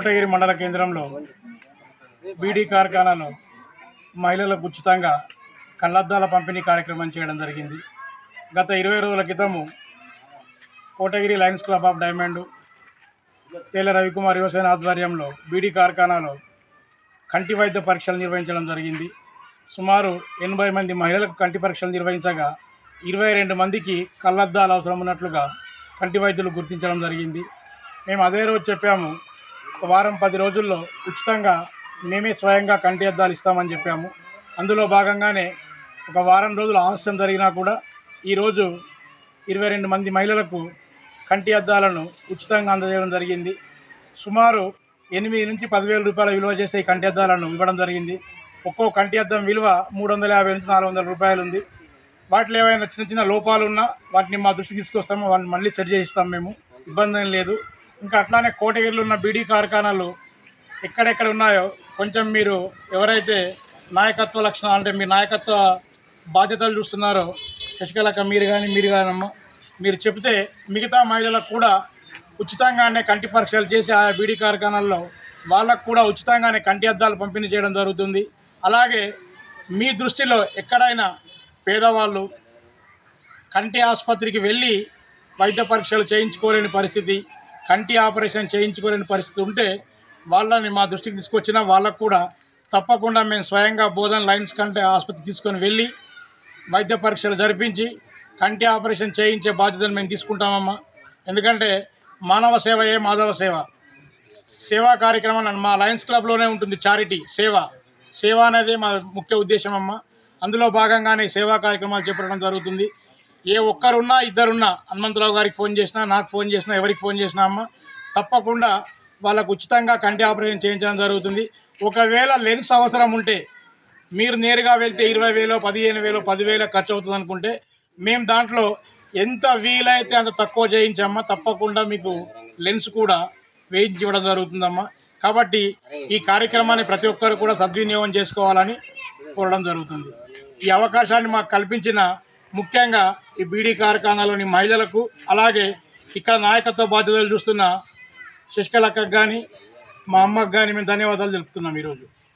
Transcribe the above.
కోటగిరి మండల కేంద్రంలో బీడీ కార్ఖానాలో మహిళలకు ఉచితంగా కళ్ళద్దాల పంపిణీ కార్యక్రమం చేయడం జరిగింది. గత ఇరవై రోజుల క్రితము Kotagiri Lions Club of Diamond తేల Ravikumar Yuvasena ఆధ్వర్యంలో బీడీ కార్ఖానాలో కంటి వైద్య పరీక్షలు నిర్వహించడం జరిగింది. సుమారు ఎనభై మంది మహిళలకు కంటి పరీక్షలు నిర్వహించగా ఇరవై రెండు మందికి కళ్ళద్దాలు అవసరం ఉన్నట్లుగా కంటి వైద్యులు గుర్తించడం జరిగింది. మేము అదే రోజు చెప్పాము వారం పది రోజుల్లో ఉచితంగా మేమే స్వయంగా కంటి అద్దాలు ఇస్తామని చెప్పాము. అందులో భాగంగానే ఒక వారం రోజులు ఆలస్యం జరిగినా కూడా ఈరోజు ఇరవై రెండు మంది మహిళలకు కంటి అద్దాలను ఉచితంగా అందజేయడం జరిగింది. సుమారు ఎనిమిది నుంచి పదివేల రూపాయల విలువ చేసే ఈ కంటి అద్దాలను ఇవ్వడం జరిగింది. ఒక్కో కంటి అద్దం విలువ మూడు వందల యాభై నుంచి నాలుగు వందల రూపాయలు ఉంది. వాటిలో ఏమైనా చిన్న చిన్న లోపాలు ఉన్నా వాటిని మా దృష్టికి తీసుకొస్తాము వాటిని మళ్ళీ సెట్ చేయిస్తాం మేము. ఇబ్బంది లేదు. ఇంకా అట్లానే కోటగిరిలో ఉన్న బీడీ కార్ఖానాలు ఎక్కడెక్కడ ఉన్నాయో కొంచెం మీరు ఎవరైతే నాయకత్వ లక్షణాలు అంటే మీ నాయకత్వ బాధ్యతలు చూస్తున్నారో శశికళక మీరు కానీ మీరు కానమ్మ మీరు చెబితే మిగతా మహిళలకు కూడా ఉచితంగానే కంటి పరీక్షలు చేసి ఆ బీడీ కార్ఖానాల్లో వాళ్ళకు కూడా ఉచితంగానే కంటి అద్దాలు పంపిణీ చేయడం జరుగుతుంది. అలాగే మీ దృష్టిలో ఎక్కడైనా పేదవాళ్ళు కంటి ఆసుపత్రికి వెళ్ళి వైద్య పరీక్షలు చేయించుకోలేని పరిస్థితి కంటి ఆపరేషన్ చేయించుకోలేని పరిస్థితి ఉంటే వాళ్ళని మా దృష్టికి తీసుకొచ్చిన వాళ్ళకు కూడా తప్పకుండా మేము స్వయంగా బోధన లైన్స్ కంటే ఆసుపత్రికి తీసుకొని వెళ్ళి వైద్య పరీక్షలు జరిపించి కంటి ఆపరేషన్ చేయించే బాధ్యతను మేము తీసుకుంటామమ్మా. ఎందుకంటే మానవ సేవయే మాధవ సేవ? సేవా కార్యక్రమం మా లయన్స్ క్లబ్లోనే ఉంటుంది చారిటీ సేవ. సేవ అనేది మా ముఖ్య ఉద్దేశం అమ్మ అందులో భాగంగానే సేవా కార్యక్రమాలు చేపట్టడం జరుగుతుంది. ఏ ఒక్కరున్నా ఇద్దరున్నా హనుమంతరావు గారికి ఫోన్ చేసినా నాకు ఫోన్ చేసినా ఎవరికి ఫోన్ చేసినా అమ్మ తప్పకుండా వాళ్ళకు ఉచితంగా కంటి ఆపరేషన్ చేయించడం జరుగుతుంది. ఒకవేళ లెన్స్ అవసరం ఉంటే మీరు నేరుగా వెళ్తే ఇరవై వేలో పదిహేను వేలో పదివేలు ఖర్చు అవుతుంది అనుకుంటే మేము దాంట్లో ఎంత వీలైతే అంత తక్కువ చేయించమ్మా తప్పకుండా మీకు లెన్స్ కూడా వేయించి జరుగుతుందమ్మా. కాబట్టి ఈ కార్యక్రమాన్ని ప్రతి ఒక్కరు కూడా సద్వినియోగం చేసుకోవాలని కోరడం జరుగుతుంది. ఈ అవకాశాన్ని మాకు కల్పించిన ముఖ్యంగా ఈ బీడీ కార్ఖానాలోని మహిళలకు అలాగే ఇక్కడ నాయకత్వ బాధ్యతలు చూస్తున్న శశికళక్కకు కానీ మా అమ్మకు కానీ మేము ధన్యవాదాలు తెలుపుతున్నాం ఈరోజు.